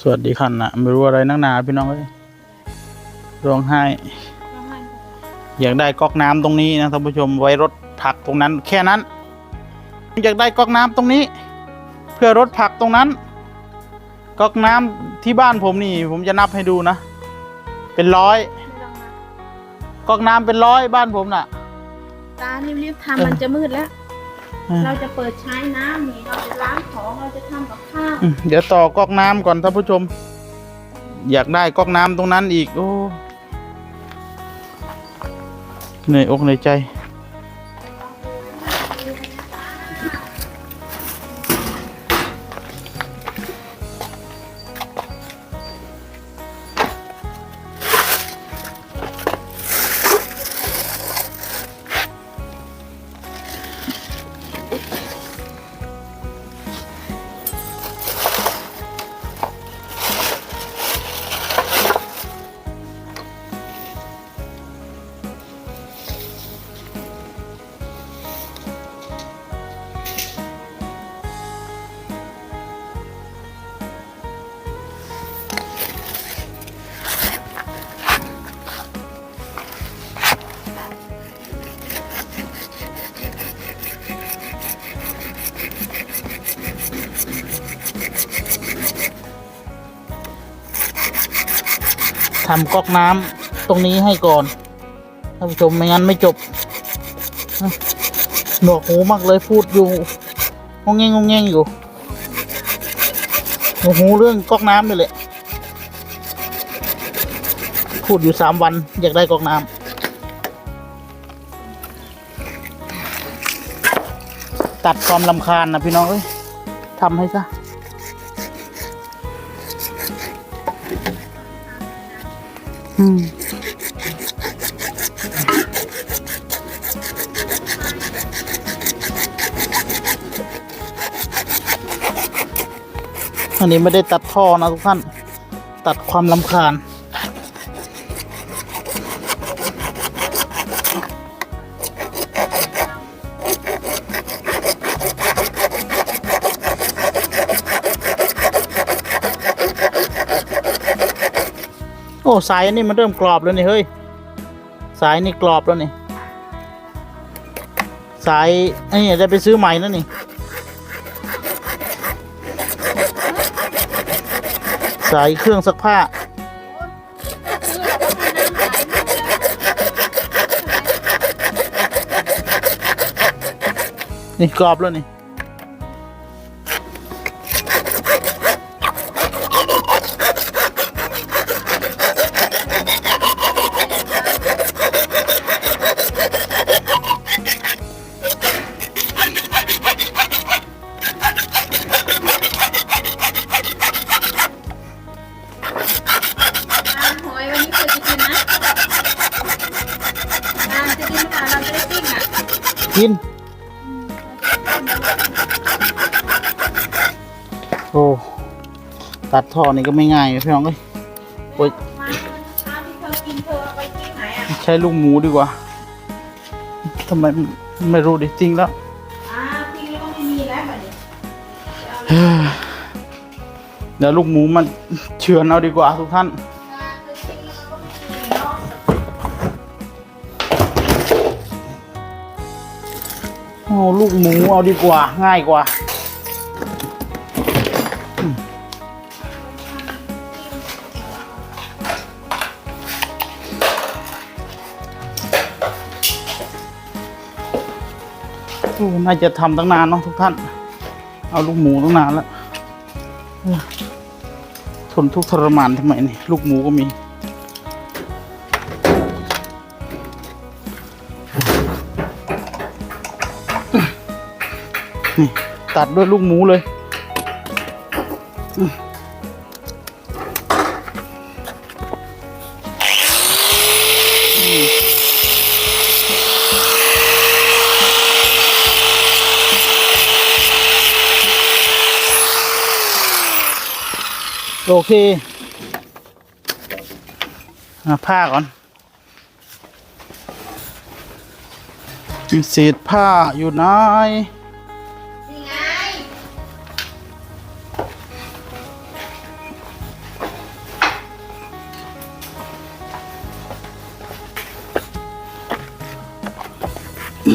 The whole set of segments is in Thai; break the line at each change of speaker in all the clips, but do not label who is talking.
สวัสดีคันนะไม่รู้อะไรนักหนาพี่น้องเอ้ยร้องไห้ อยากได้ก๊อกน้ำตรงนี้นะท่านผู้ชมไว้รถผักตรงนั้น แค่นั้นอยากได้ก๊อกน้ำตรงนี้ เพื่อรถผักตรงนั้น ก๊อกน้ำที่บ้านผมนี่ ผมจะนับให้ดูนะ เป็นร้อยก๊อกน้ำเป็นร้อยบ้านผมน่ะ
ตารีบๆทำมันจะมืดแล้ว
เออ
เราจะเปิดใช้น้ำนี่เราจะล้างของเราจะทำกับข้าว
อืมเดี๋ยวต่อก๊อกน้ำก่อนท่านผู้ชม อยากได้ก๊อกน้ำตรงนั้นอีกโอ้เหนื่อยอกเหนื่อยใจ ทำก๊อกน้ำตรงนี้ให้ก่อนท่านผู้ชมไม่งั้นไม่จบหนวกหูมากเลยพูดอยู่งงเงงงงเงงอยู่หนวกหูเรื่องก๊อกน้ำนี่แหละพูดอยู่สามวันอยากได้ก๊อกน้ำตัดความลำคาญนะพี่น้องเอ้ยทำให้ซะ อืมอันนี้ไม่ได้ตัดท่อนะทุกท่าน ตัดความลำคาญ อ้สายอันนี้มันเริ่มกรอบแล้วนี่เฮ้ยสายนี่กรอบแล้วนี่สายไอ้นี่จะไปซื้อใหม่แล้วนี่สายเครื่องซักผ้านี่กรอบแล้วนี่
กิน
โอ้ตัดท่อนี่ก็ไม่ง่ายนะพี่น้องเอ้ยโอ้ย
มาเช้าที่เธอกินเธอเอาไปที่ไหนอะ
ใช้ลูกหมูดีกว่าทำไมไม่รู้ดิจริงแล้ว
อ่าพี่ก็ไม่มีแล้วแบบนี้
เดี๋ยวลูกหมูมันเฉือนเอาดีกว่าทุกท่าน หมูเอาดีกว่าง่ายกว่า น่าจะทำตั้งนานเนาะทุกท่าน เอาลูกหมูตั้งนานแล้ว ทนทุกข์ทรมานทำไมนี่ ลูกหมูก็มี ตัดด้วยลูกหมูเลย โอเคเอาผ้าก่อนเศษผ้าอยู่ไหน ต่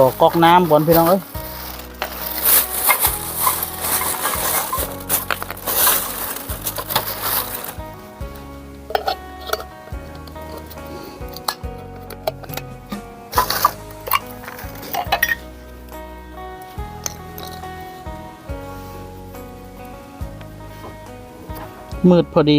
อกอกน้ำบนพี่น้องเอ้ย มืดพอดี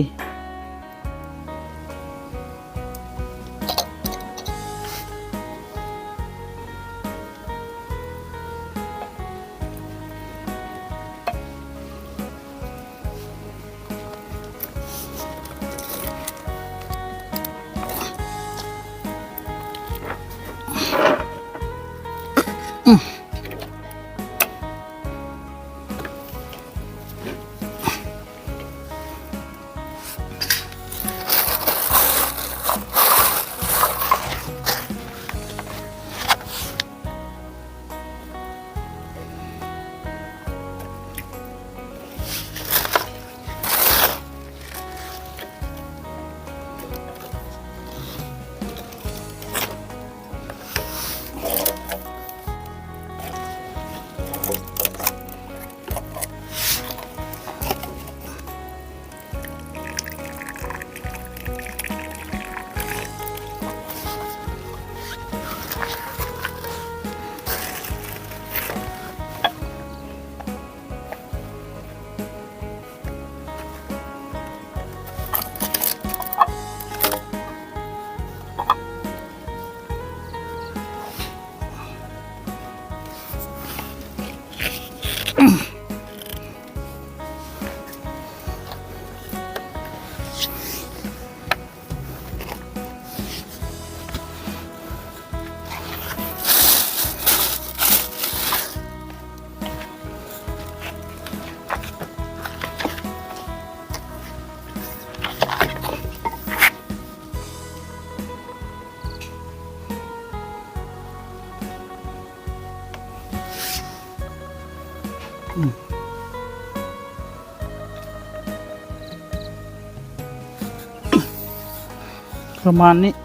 ประมาณนี้
ร้าน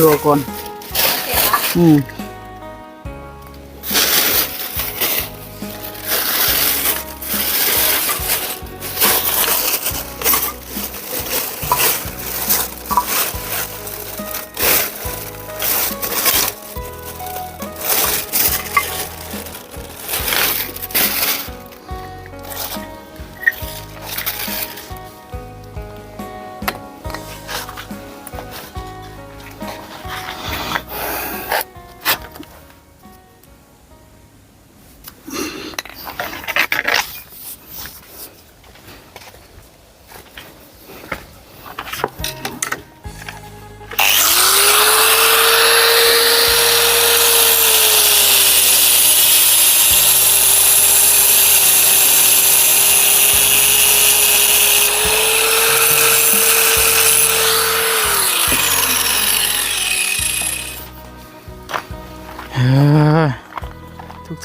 คือ
ก่อนอืม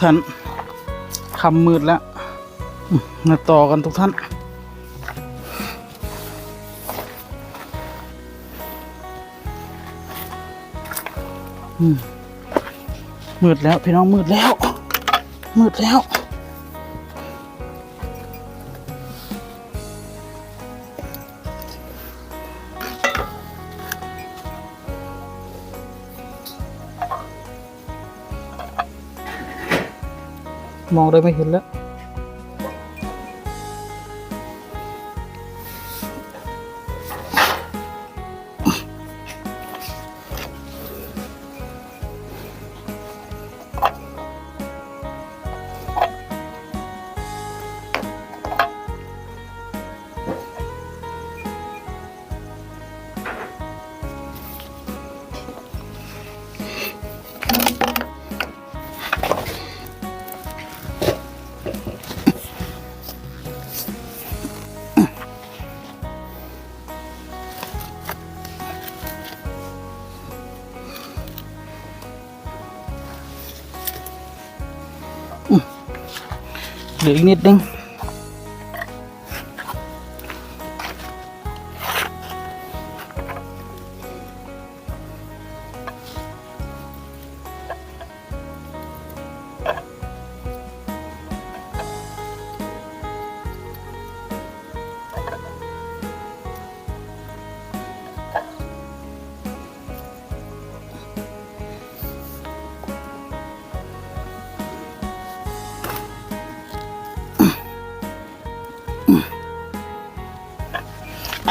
ท่านคำมืดแล้ว มาต่อกันทุกท่าน มืดแล้วพี่น้องมืดแล้ว มืดแล้ว มองได้ไม่เห็นแล้ว เห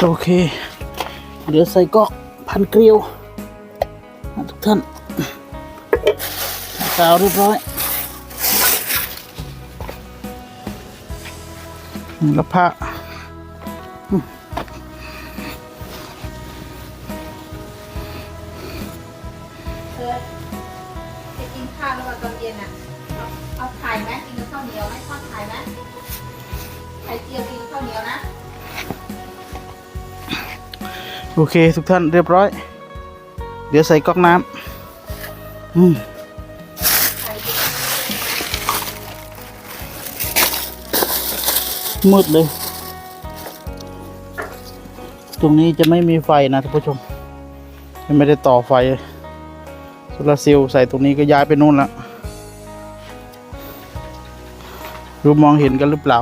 โอเค เดี๋ยวใส่กรอกพันเกลียวทุกท่านกาวเรียบร้อยแล้วผ้า โอเคทุกท่านเรียบร้อย เดี๋ยวใส่ก๊อกน้ำอืมมืดเลย ตรงนี้จะไม่มีไฟนะท่านผู้ชม ยังไม่ได้ต่อไฟโซลาเซลล์ใส่ตรงนี้ก็ย้ายไปนู่นแล้วรู้มองเห็นกันหรือเปล่า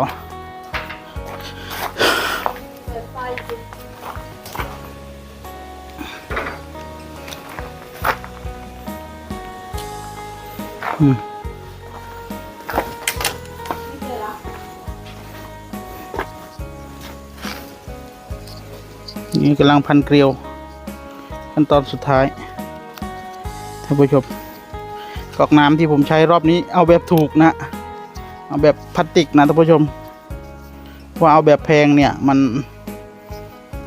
นี่กำลังพันเกลียว ขั้นตอนสุดท้ายท่านผู้ชมกรอกน้ำที่ผมใช้รอบนี้ เอาแบบถูกนะ เอาแบบพลาสติกนะท่านผู้ชมว่าเอาแบบแพงเนี่ย มัน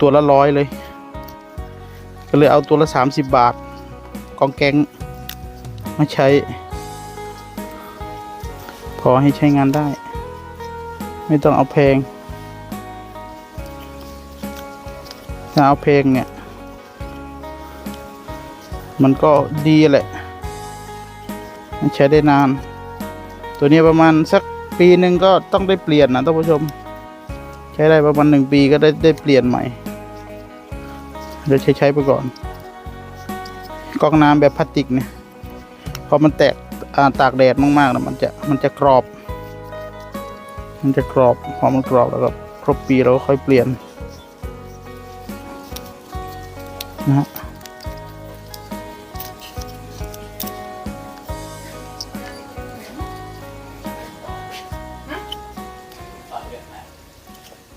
ตัวละร้อยเลย ก็เลยเอาตัวละสามสิบบาท กองแกงมาใช้ อให้ใช้งานได้ ไม่ต้องเอาแพงถ้าเอาเพลงเนี่ย มันก็ดีแหละ มันใช้ได้นาน ตัวนี้ประมาณสักปีหนึ่งก็ต้องได้เปลี่ยนนะท่านผู้ชม ใช้ได้ประมาณหนึ่งปีก็ได้ได้เปลี่ยนใหม่เดี๋ยวใช้ใช้ไปก่อนกองน้ำแบบพลาสติกเนี่ยพอมันแตก ตากแดดมากๆนะมันจะมันจะกรอบ มันจะกรอบพอมันกรอบแล้วก็ครบปีเราก็ค่อยเปลี่ยนนะฮะ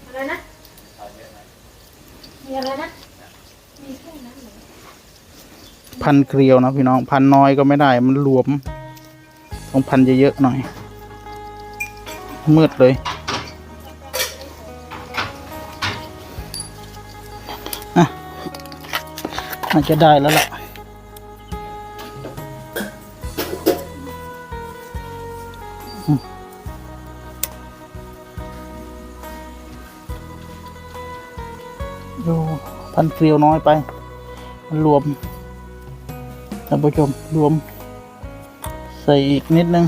อะไรนะมีอะไรนะมีแค่นั้นเหรอ
พันเกลียวนะพี่น้อง พันน้อยก็ไม่ได้มันหลวม ต้องพันเยอะๆหน่อย มืดเลย อะน่าจะได้แล้วล่ะดูพันเกลียวน้อยไป มันรวมท่านผู้ชมรวม ใส่อีกนิดนึง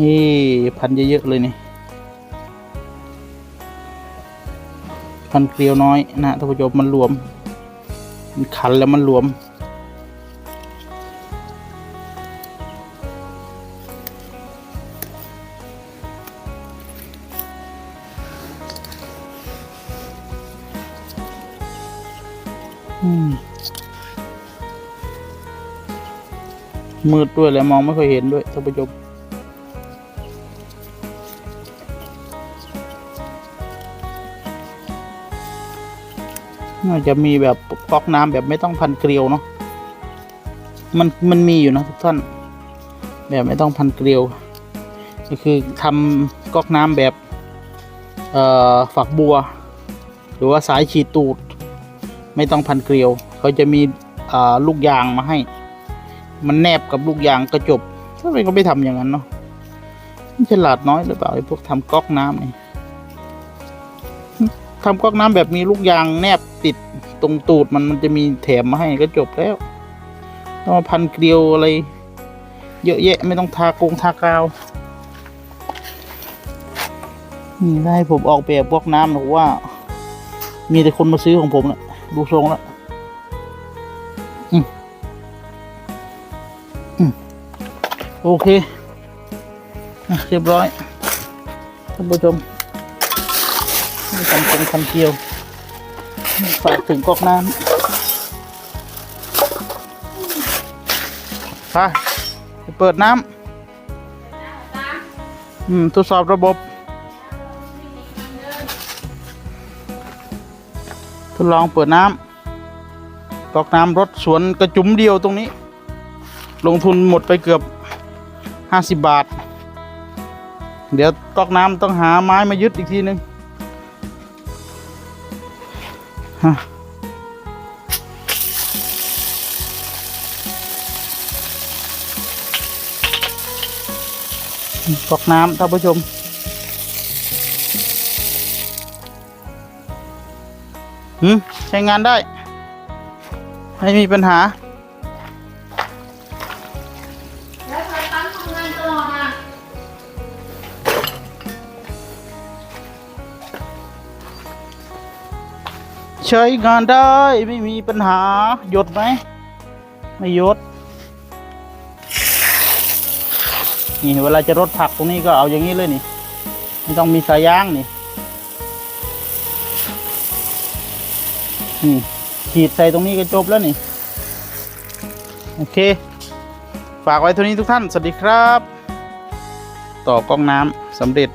นี่พันเยอะๆเลยนี่ พันเกลียวน้อยนะท่านผู้ชมมันรวม มันขันแล้วมันรวม อืม มืดด้วยเลยมองไม่ค่อยเห็นด้วยท่านผู้ชมน่าจะมีแบบก๊อกน้ำแบบไม่ต้องพันเกลียวเนาะ มันมันมีอยู่นะทุกท่าน แบบไม่ต้องพันเกลียว ก็คือทำก๊อกน้ำแบบ เอ่อฝักบัว หรือว่าสายฉีดตูด ไม่ต้องพันเกลียว เขาจะมีลูกยางมาให้ มันแนบกับลูกยางก็จบทำไมก็ไม่ทำอย่างนั้นเนาะฉลาดน้อยหรือเปล่าไอ้พวกทำก๊อกน้ำนี่ทำก๊อกน้ำแบบมีลูกยางแนบติดตรงตูดมันมันจะมีแถมมาให้ก็จบแล้วต้องมาพันเกลียวอะไร เยอะแยะไม่ต้องทากงทากาวนี่ได้ผมออกแบบพวกน้ำหรือว่า มีแต่คนมาซื้อของผมนะดูทรงแล้วอืม โอเคเรียบร้อยท่านผู้ชมทำเป็นคันเกียวฝากถึงก๊อกน้ำไปไปเปิดน้ำอืมทดสอบระบบทดลองเปิดน้ำก๊อกน้ำรถสวนกระจุ๋มเดียวตรงนี้ ลงทุนหมดไปเกือบ ห้าสิบบาท เดี๋ยวก๊อกน้ำต้องหาไม้มายึดอีกทีนึงฮะก๊อกน้ำท่านผู้ชมหืมใช้งานได้ ไม่มีปัญหา ใช้งานได้ไม่มีปัญหาหยดไหมไม่หยดนี่เวลาจะรดผักตรงนี้ก็เอาอย่างนี้เลยนี่ไม่ต้องมีสายยางนี่นี่ฉีดใส่ตรงนี้ก็จบแล้วนี่ โอเค ฝากไว้เท่านี้ทุกท่าน สวัสดีครับ ต่อกล้องน้ำสำเร็จ